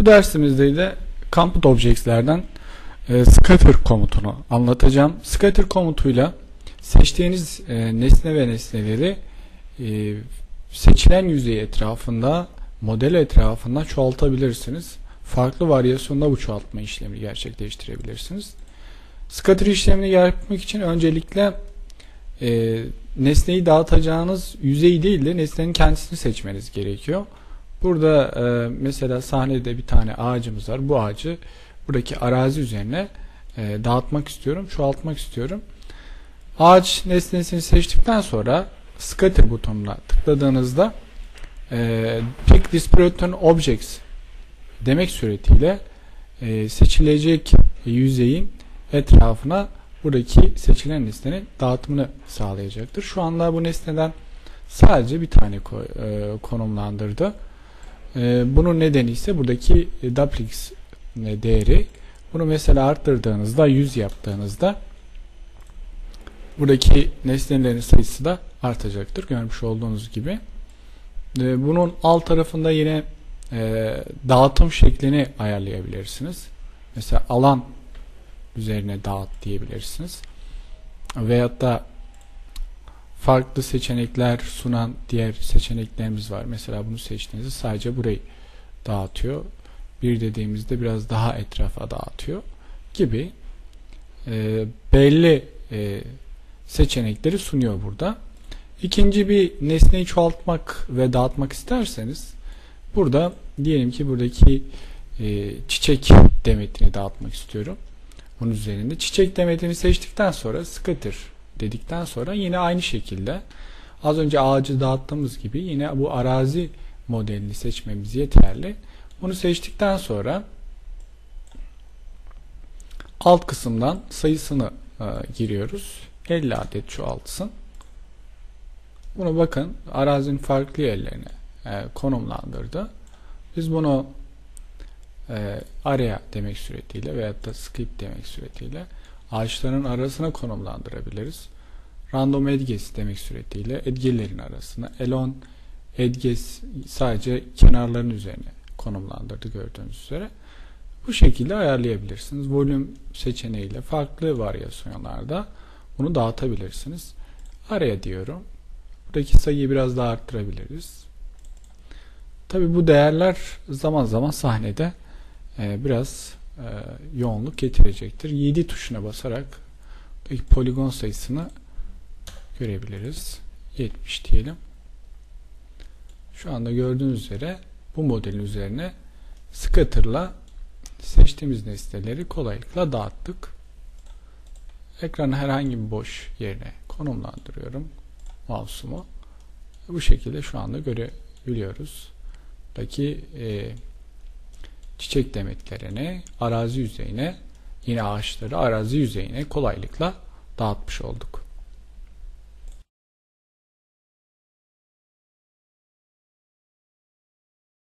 Bu dersimizde de Compute Objects'lerden e, scatter komutunu anlatacağım. Scatter komutuyla seçtiğiniz e, nesne ve nesneleri e, seçilen yüzey etrafında, model etrafında çoğaltabilirsiniz. Farklı varyasyonda bu çoğaltma işlemi gerçekleştirebilirsiniz. Scatter işlemini yapmak için öncelikle e, nesneyi dağıtacağınız yüzeyi değil de nesnenin kendisini seçmeniz gerekiyor. Burada e, mesela sahnede bir tane ağacımız var. Bu ağacı buradaki arazi üzerine e, dağıtmak istiyorum, çoğaltmak istiyorum. Ağaç nesnesini seçtikten sonra scatter butonuna tıkladığınızda e, pick disparate objects demek suretiyle e, seçilecek yüzeyin etrafına buradaki seçilen nesnenin dağıtımını sağlayacaktır. Şu anda bu nesneden sadece bir tane e, konumlandırdı. E, bunun nedeni ise buradaki duplex değeri. Bunu mesela arttırdığınızda 100 yaptığınızda buradaki nesnelerin sayısı da artacaktır. Görmüş olduğunuz gibi. E, bunun alt tarafında yine e, dağıtım şeklini ayarlayabilirsiniz. Mesela alan üzerine dağıt diyebilirsiniz. Veyahut da farklı seçenekler sunan diğer seçeneklerimiz var. Mesela bunu seçtiğinizde sadece burayı dağıtıyor. Bir dediğimizde biraz daha etrafa dağıtıyor gibi e, belli e, seçenekleri sunuyor burada. İkinci bir nesneyi çoğaltmak ve dağıtmak isterseniz burada diyelim ki buradaki e, çiçek demetini dağıtmak istiyorum. Bunun üzerinde çiçek demetini seçtikten sonra scatter dedikten sonra yine aynı şekilde az önce ağacı dağıttığımız gibi yine bu arazi modelini seçmemiz yeterli. Bunu seçtikten sonra alt kısımdan sayısını e, giriyoruz. 50 adet çoğaltsın. Bunu bakın arazinin farklı yerlerine e, konumlandırdı. Biz bunu e, area demek suretiyle veyahut da skip demek suretiyle ağaçların arasına konumlandırabiliriz. Random edges demek suretiyle edgelerin arasına. Elon edges sadece kenarların üzerine konumlandırdı gördüğünüz üzere. Bu şekilde ayarlayabilirsiniz. Volüm seçeneğiyle farklı varyasyonlarda bunu dağıtabilirsiniz. Araya diyorum. Buradaki sayıyı biraz daha arttırabiliriz. Tabi bu değerler zaman zaman sahnede e, biraz e, yoğunluk getirecektir. 7 tuşuna basarak poligon sayısını görebiliriz. 70 diyelim. Şu anda gördüğünüz üzere bu modelin üzerine scatter'la seçtiğimiz nesneleri kolaylıkla dağıttık. Ekranı herhangi bir boş yerine konumlandırıyorum mouse'umu. Bu şekilde şu anda görebiliyoruz. Buradaki e, çiçek demetlerini arazi yüzeyine yine ağaçları arazi yüzeyine kolaylıkla dağıtmış olduk.